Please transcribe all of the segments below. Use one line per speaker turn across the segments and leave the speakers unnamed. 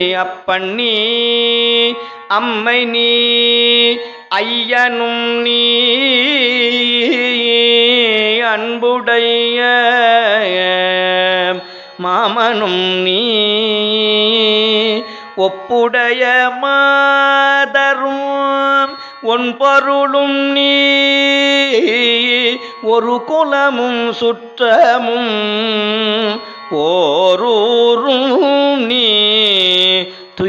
அப்பண்ணி அம்மை நீ ஐயனும் நீ அன்புடைய மாமனும் நீ ஒப்புடைய மாதரும் ஒன் பொருளும் நீ ஒரு குலமும் சுற்றமும் ஓரூரும் நீ.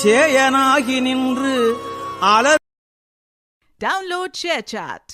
சேயனாகி நின்று அலர்
டவுன்லோட் ஷேர் சாட்